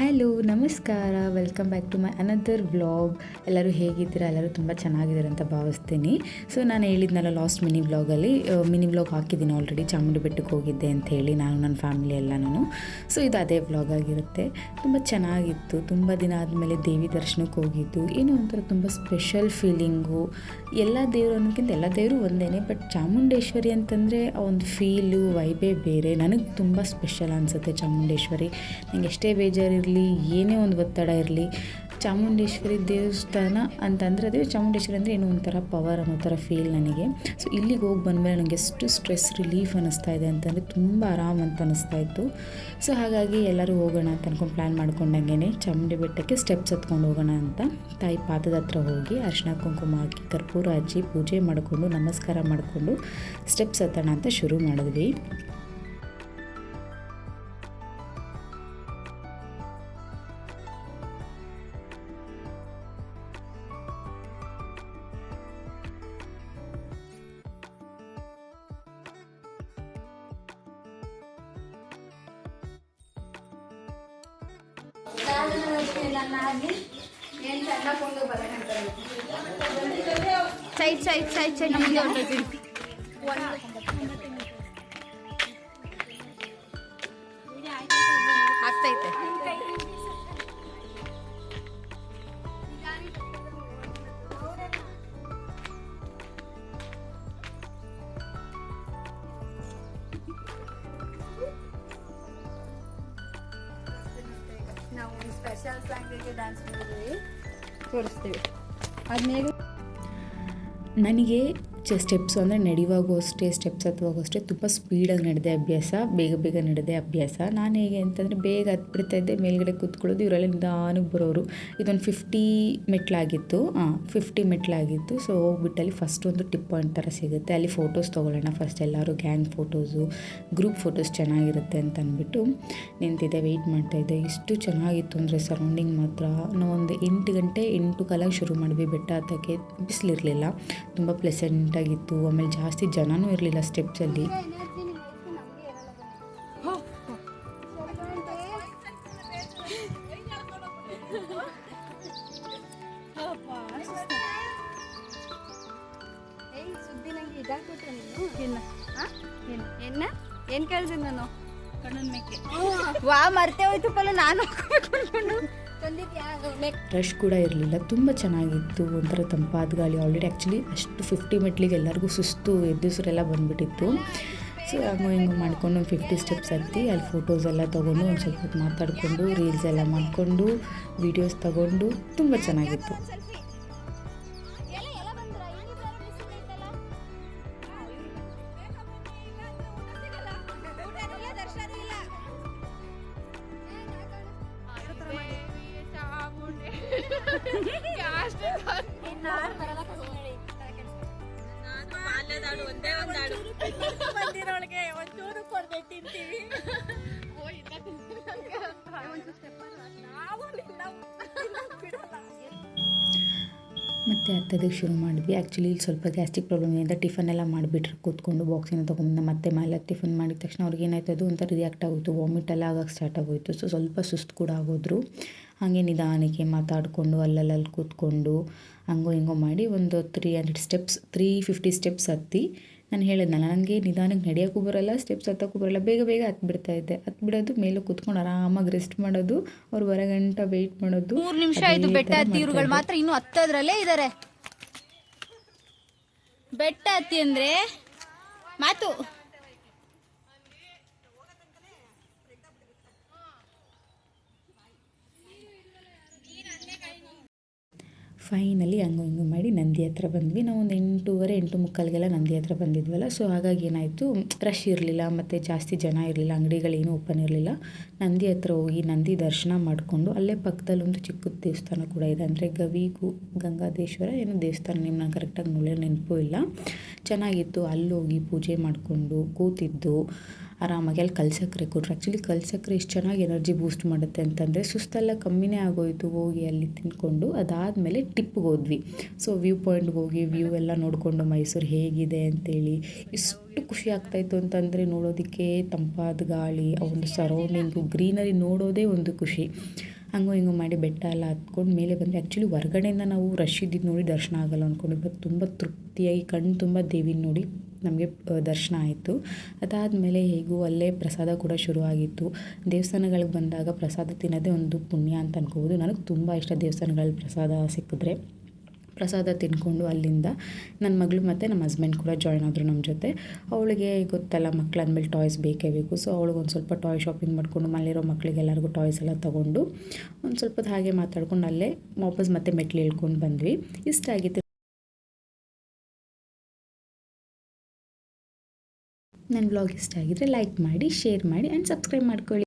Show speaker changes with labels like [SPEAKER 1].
[SPEAKER 1] Hello, ನಮಸ್ಕಾರ. Welcome back to my another vlog ಎಲ್ಲರೂ ಹೇಗಿದ್ದೀರಾ? ಎಲ್ಲರೂ ತುಂಬ ಚೆನ್ನಾಗಿದ್ದಾರೆ ಅಂತ ಭಾವಿಸ್ತೀನಿ. ಸೊ ನಾನು ಹೇಳಿದ್ನಲ್ಲ ಲಾಸ್ಟ್ ಮಿನಿ ವ್ಲಾಗಲ್ಲಿ ಮಿನಿ ವ್ಲಾಗ್ ಹಾಕಿದ್ದೀನಿ ಆಲ್ರೆಡಿ ಚಾಮುಂಡಿ ಬೆಟ್ಟಕ್ಕೆ ಹೋಗಿದ್ದೆ ಅಂತ ಹೇಳಿ ನಾನು, ನನ್ನ ಫ್ಯಾಮಿಲಿ ಎಲ್ಲನೂ ಸೊ ಇದು ಅದೇ ವ್ಲಾಗ್ ಆಗಿರುತ್ತೆ. ತುಂಬ ಚೆನ್ನಾಗಿತ್ತು. ತುಂಬ ದಿನ ಆದಮೇಲೆ ದೇವಿ ದರ್ಶನಕ್ಕೆ ಹೋಗಿದ್ದು. ಏನೋ ಒಂಥರ ತುಂಬ ಸ್ಪೆಷಲ್ ಫೀಲಿಂಗು ಎಲ್ಲ ದೇವರು ಅನ್ನೋಕ್ಕಿಂತ ಎಲ್ಲ ದೇವರು ಒಂದೇ ಬಟ್ ಚಾಮುಂಡೇಶ್ವರಿ ಅಂತಂದರೆ ಆ ಒಂದು ಫೀಲು ವೈಬೇ ಬೇರೆ. ನನಗೆ ತುಂಬ ಸ್ಪೆಷಲ್ ಅನಿಸುತ್ತೆ ಚಾಮುಂಡೇಶ್ವರಿ. ನನಗೆ ಎಷ್ಟೇ ಬೇಜಾರಿರಲಿ ಏನೇ ಒಂದು ಒತ್ತಡ ಇರಲಿ, ಚಾಮುಂಡೇಶ್ವರಿ ದೇವಸ್ಥಾನ ಅಂತಂದರೆ ಅದೇ ಚಾಮುಂಡೇಶ್ವರಿ ಅಂದರೆ ಏನೋ ಒಂಥರ ಪವರ್ ಅನ್ನೋ ಥರ ಫೀಲ್ ನನಗೆ. ಸೊ ಇಲ್ಲಿಗೆ ಹೋಗಿ ಬಂದಮೇಲೆ ನನಗೆ ಎಷ್ಟು ಸ್ಟ್ರೆಸ್ ರಿಲೀಫ್ ಅನ್ನಿಸ್ತಾ ಇದೆ ಅಂತಂದರೆ ತುಂಬ ಆರಾಮ್ ಅಂತ ಅನ್ನಿಸ್ತಾ ಇತ್ತು. ಸೊ ಹಾಗಾಗಿ ಎಲ್ಲರೂ ಹೋಗೋಣ ಅಂತ ಅಂದ್ಕೊಂಡು ಪ್ಲ್ಯಾನ್ ಮಾಡ್ಕೊಂಡಂಗೆ ಚಾಮುಂಡಿ ಬೆಟ್ಟಕ್ಕೆ ಸ್ಟೆಪ್ಸ್ ಹತ್ಕೊಂಡು ಹೋಗೋಣ ಅಂತ ತಾಯಿ ಪಾದದ ಹತ್ರ ಹೋಗಿ ಅರ್ಶಿನ ಕುಂಕುಮ ಹಾಕಿ ಕರ್ಪೂರ ಹಚ್ಚಿ ಪೂಜೆ ಮಾಡಿಕೊಂಡು ನಮಸ್ಕಾರ ಮಾಡಿಕೊಂಡು ಸ್ಟೆಪ್ಸ್ ಹತ್ತೋಣ ಅಂತ ಶುರು ಮಾಡಿದ್ವಿ.
[SPEAKER 2] ಸೈಡ್ ಸೈಡ್ ಸೈಡ್ ಸೈಡ್ ನಮಗೆ ಸ್ಪೆಷಲ್ ಸಾಂಗಿಗೆ ಡ್ಯಾನ್ಸ್ ಮಾಡಿದ್ವಿ ತೋರಿಸ್ತೀವಿ. ಆದ್ಮೇಲೆ
[SPEAKER 1] ನನಗೆ ಸ್ಟೆಪ್ಸು ಅಂದರೆ ನಡೆಯುವಾಗೂ ಅಷ್ಟೇ ಸ್ಟೆಪ್ಸ್ ಹತ್ತುವಾಗೂ ಅಷ್ಟೇ ತುಂಬ ಸ್ಪೀಡಾಗಿ ನಡೆದೆ ಅಭ್ಯಾಸ, ಬೇಗ ಬೇಗ ನಡೆದೆ ಅಭ್ಯಾಸ. ನಾನು ಹೇಗೆ ಅಂತಂದರೆ ಬೇಗ ಹತ್ಬಿಡ್ತಾ ಇದ್ದೆ, ಮೇಲ್ಗಡೆ ಕೂತ್ಕೊಳ್ಳೋದು, ಇವರೆಲ್ಲ ನಿಧಾನಕ್ಕೆ ಬರೋರು. ಇದೊಂದು ಫಿಫ್ಟಿ ಮೆಟ್ಲಾಗಿತ್ತು, ಹಾಂ ಫಿಫ್ಟಿ ಮೆಟ್ಲಾಗಿತ್ತು. ಸೊ ಹೋಗ್ಬಿಟ್ಟಲ್ಲಿ ಫಸ್ಟ್ ಒಂದು ಟಿಪ್ ಪಾಯಿಂಟ್ ಥರ ಸಿಗುತ್ತೆ. ಅಲ್ಲಿ ಫೋಟೋಸ್ ತೊಗೊಳ್ಳೋಣ ಫಸ್ಟ್ ಎಲ್ಲರೂ ಗ್ಯಾಂಗ್ ಫೋಟೋಸು ಗ್ರೂಪ್ ಫೋಟೋಸ್ ಚೆನ್ನಾಗಿರುತ್ತೆ ಅಂತ ಅಂದ್ಬಿಟ್ಟು ನಿಂತಿದ್ದೆ ವೆಯ್ಟ್ ಮಾಡ್ತಾಯಿದ್ದೆ ಇಷ್ಟು ಚೆನ್ನಾಗಿತ್ತು ಅಂದರೆ ಸರೌಂಡಿಂಗ್ ಮಾತ್ರ. ನಾವು ಒಂದು ಎಂಟು ಗಂಟೆ, ಎಂಟು ಕಾಲಾಗಿ ಶುರು ಮಾಡಿದ್ವಿ ಬೆಟ್ಟ ಹತ್ತಕ್ಕೆ. ಬಿಸಿಲಿರಲಿಲ್ಲ. ತುಂಬ ಪ್ಲೆಸೆಂಟಾಗಿತ್ತು ಆಮೇಲೆ ಜಾಸ್ತಿ ಜನನೂ ಇರಲಿಲ್ಲ ಸ್ಟೆಪ್ಸಲ್ಲಿ
[SPEAKER 2] ಏನ್ ಇದಾಗ್ಬಿಟ್ರೆ ನೀನು. ವಾ ಮರ್ತೆ ಹೋಯ್ತು ಪಲ್ಲ ನಾನು
[SPEAKER 1] ರಶ್ ಕೂಡ ಇರಲಿಲ್ಲ. ತುಂಬ ಚೆನ್ನಾಗಿತ್ತು. ಒಂಥರ ತಂಪಾದ ಗಾಳಿ. ಆಲ್ರೆಡಿ ಆ್ಯಕ್ಚುಲಿ ಅಷ್ಟು ಫಿಫ್ಟಿ ಮೆಟ್ಲಿಗೆ ಎಲ್ಲರಿಗೂ ಸುಸ್ತು, ಎದ್ದುಸರೆಲ್ಲ ಬಂದುಬಿಟ್ಟಿತ್ತು. ಸೊ ಹಂಗೋ ಹಿಂಗೆ ಮಾಡ್ಕೊಂಡು ಒಂದು ಫಿಫ್ಟಿ ಸ್ಟೆಪ್ಸ್ ಹತ್ತಿ ಅಲ್ಲಿ ಫೋಟೋಸ್ ಎಲ್ಲ ತೊಗೊಂಡು ಒಂದು ಸ್ವಲ್ಪ ಮಾತಾಡಿಕೊಂಡು ರೀಲ್ಸ್ ಎಲ್ಲ ಮಾಡಿಕೊಂಡು ವೀಡಿಯೋಸ್ ತಗೊಂಡು, ತುಂಬ ಚೆನ್ನಾಗಿತ್ತು. ಮತ್ತು ಹತ್ತದಕ್ಕೆ ಶುರು ಮಾಡಿದ್ವಿ. ಆ್ಯಕ್ಚುಲಿ ಇಲ್ಲಿ ಸ್ವಲ್ಪ ಗ್ಯಾಸ್ಟಿಕ್ ಪ್ರಾಬ್ಲಮ್ ಇಂದ ಟಿಫನ್ ಎಲ್ಲ ಮಾಡಿಬಿಟ್ರೆ. ಕೂತ್ಕೊಂಡು ಬಾಕ್ಸಿನ ತೊಗೊಂಡು ಮತ್ತೆ ಮೇಲೆ ಟಿಫನ್ ಮಾಡಿದ ತಕ್ಷಣ ಅವ್ರಿಗೆ ಏನಾಯ್ತು, ಅದು ಒಂಥರ ರಿಯಾಕ್ಟ್ ಆಗೋಯ್ತು. ವಾಮಿಟ್ ಎಲ್ಲ ಆಗಕ್ಕೆ ಸ್ಟಾರ್ಟ್ ಆಗೋಯ್ತು. ಸೊ ಸ್ವಲ್ಪ ಸುಸ್ತು ಕೂಡ ಆಗೋದ್ರು. ಹಾಗೆ ನಿಧಾನಕ್ಕೆ ಮಾತಾಡಿಕೊಂಡು ಅಲ್ಲಲ್ಲಿ ಕೂತ್ಕೊಂಡು ಹಂಗೋ ಹಿಂಗೋ ಮಾಡಿ ಒಂದು three hundred steps three fifty steps ಹತ್ತಿ ನಾನು ಹೇಳಿದ್ನಲ್ಲ ನನಗೆ ನಿಧಾನಕ್ಕೆ ನಡೆಯೋಕ್ಕೂ ಬರೋಲ್ಲ ಸ್ಟೆಪ್ಸ್ ಹತ್ತೋಕ್ಕೂ ಬರೋಲ್ಲ ಬೇಗ ಬೇಗ ಹತ್ಬಿಡ್ತಾ ಇದ್ದೆ. ಹತ್ಬಿಡೋದು ಮೇಲೆ ಕೂತ್ಕೊಂಡು ಆರಾಮಾಗಿ ರೆಸ್ಟ್ ಮಾಡೋದು ಅವ್ರು ಬರಗಂಟ ವೆಯ್ಟ್ ಮಾಡೋದು
[SPEAKER 2] ಮೂರು ನಿಮಿಷ ಇದು ಬೆಟ್ಟ ಇವ್ರುಗಳು ಮಾತ್ರ ಇನ್ನು ಹತ್ತೋದ್ರಲ್ಲೇ ಇದ್ದಾರೆ ಬೆಟ್ಟ ಹತ್ತಿ ಅಂದ್ರೆ ಮಾತು.
[SPEAKER 1] ಫೈನಲಿ ಹಂಗೋ ಹಿಂಗೋ ಮಾಡಿ ನಂದಿ ಹತ್ರ ಬಂದ್ವಿ. ನಾವು ಒಂದು ಎಂಟೂವರೆ, ಎಂಟು ಮುಕ್ಕಾಲಿಗೆಲ್ಲ ನಂದಿ ಹತ್ರ ಬಂದಿದ್ವಲ್ಲ ಸೊ ಹಾಗಾಗಿ ಏನಾಯಿತು ರಶ್ ಇರಲಿಲ್ಲ, ಮತ್ತು ಜಾಸ್ತಿ ಜನ ಇರಲಿಲ್ಲ, ಅಂಗಡಿಗಳೇನೂ ಓಪನ್ ಇರಲಿಲ್ಲ. ನಂದಿ ಹತ್ರ ಹೋಗಿ ನಂದಿ ದರ್ಶನ ಮಾಡಿಕೊಂಡು ಅಲ್ಲೇ ಪಕ್ಕದಲ್ಲಿ ಒಂದು ಚಿಕ್ಕ ದೇವಸ್ಥಾನ ಕೂಡ ಇದೆ. ಅಂದರೆ ಗವಿ, ಗು ಗಂಗಾದೇಶ್ವರ ಏನು ದೇವಸ್ಥಾನ ನಿಮ್ಮ ನಾನು ಕರೆಕ್ಟಾಗಿ ನೋಡೋ ನೆನಪು ಇಲ್ಲ. ಚೆನ್ನಾಗಿತ್ತು ಅಲ್ಲಿ ಹೋಗಿ ಪೂಜೆ ಮಾಡಿಕೊಂಡು ಕೂತಿದ್ದು. ಆರಾಮಾಗಿ ಅಲ್ಲಿ ಕಲ್ಸಕ್ರೆ ಕೊಟ್ಟರು ಆ್ಯಕ್ಚುಲಿ ಕಲ್ಸಕ್ರೆ ಎಷ್ಟು ಚೆನ್ನಾಗಿ ಎನರ್ಜಿ ಬೂಸ್ಟ್ ಮಾಡುತ್ತೆ ಅಂತಂದರೆ ಸುಸ್ತೆಲ್ಲ ಕಮ್ಮಿನೇ ಆಗೋಯಿತು ಹೋಗಿ ಅಲ್ಲಿ ತಿಂದ್ಕೊಂಡು, ಅದಾದಮೇಲೆ ಟಿಪ್ಗೆ ಹೋದ್ವಿ. ಸೊ ವ್ಯೂ ಪಾಯಿಂಟ್ಗೆ ಹೋಗಿ ವ್ಯೂ ಎಲ್ಲ ನೋಡಿಕೊಂಡು ಮೈಸೂರು ಹೇಗಿದೆ ಅಂತೇಳಿ ಎಷ್ಟು ಖುಷಿ ಆಗ್ತಾಯಿತ್ತು ಅಂತಂದರೆ ನೋಡೋದಕ್ಕೆ ತಂಪಾದ ಗಾಳಿ, ಆ ಒಂದು ಸರೌಂಡಿಂಗು ಗ್ರೀನರಿ ನೋಡೋದೇ ಒಂದು ಖುಷಿ. ಹಂಗೋ ಹಿಂಗೋ ಮಾಡಿ ಬೆಟ್ಟ ಎಲ್ಲ ಹತ್ಕೊಂಡು ಮೇಲೆ ಬಂದರೆ ಆ್ಯಕ್ಚುಲಿ ಹೊರ್ಗಡೆಯಿಂದ ನಾವು ರಶ್ ಇದ್ದಿದ್ದು ನೋಡಿ ದರ್ಶನ ಆಗಲ್ಲ ಅಂದ್ಕೊಂಡು ಬಟ್ ತುಂಬ ತೃಪ್ತಿಯಾಗಿ, ಕಣ್ಣು ತುಂಬ ದೇವಿನ ನೋಡಿ ನಮಗೆ ದರ್ಶನ ಆಯಿತು. ಅದಾದಮೇಲೆ ಹೇಗೂ ಅಲ್ಲೇ ಪ್ರಸಾದ ಕೂಡ ಶುರು ಆಗಿತ್ತು. ದೇವಸ್ಥಾನಗಳಿಗೆ ಬಂದಾಗ ಪ್ರಸಾದ ತಿನ್ನೋದೇ ಒಂದು ಪುಣ್ಯ ಅಂತ ಅನ್ಕೋಬೋದು. ನನಗೆ ತುಂಬ ಇಷ್ಟ ದೇವಸ್ಥಾನಗಳಲ್ಲಿ ಪ್ರಸಾದ ಸಿಕ್ಕಿದ್ರೆ. ಪ್ರಸಾದ ತಿನ್ಕೊಂಡು ಅಲ್ಲಿಂದ ನನ್ನ ಮಗಳು ಮತ್ತು ನಮ್ಮ ಹಸ್ಬೆಂಡ್ ಕೂಡ ಜಾಯ್ನ್ ಆದರು ನಮ್ಮ ಜೊತೆ. ಅವಳಿಗೆ ಗೊತ್ತಲ್ಲ ಮಕ್ಳು ಅಂದಮೇಲೆ ಟಾಯ್ಸ್ ಬೇಕೇ ಬೇಕು. ಸೊ ಅವಳಿಗೆ ಒಂದು ಸ್ವಲ್ಪ ಟಾಯ್ ಶಾಪಿಂಗ್ ಮಾಡಿಕೊಂಡು ಮಲ್ಲಿರೋ ಮಕ್ಕಳಿಗೆ ಎಲ್ಲರಿಗೂ ಟಾಯ್ಸ್ ಎಲ್ಲ ತೊಗೊಂಡು ಒಂದು ಸ್ವಲ್ಪ ಹೊತ್ತು ಹಾಗೆ ಮಾತಾಡ್ಕೊಂಡು ಅಲ್ಲೇ ವಾಪಸ್ ಮತ್ತೆ ಮೆಟ್ಲು ಇಳ್ಕೊಂಡು ಬಂದ್ವಿ. ಇಷ್ಟ ಆಗಿತ್ತು. ನನ್ನ ಬ್ಲಾಗ್ ಇಷ್ಟ ಆಗಿದ್ರೆ ಲೈಕ್ ಮಾಡಿ ಶೇರ್ ಮಾಡಿ ಆ್ಯಂಡ್ ಸಬ್ಸ್ಕ್ರೈಬ್ ಮಾಡ್ಕೊಳ್ಳಿ.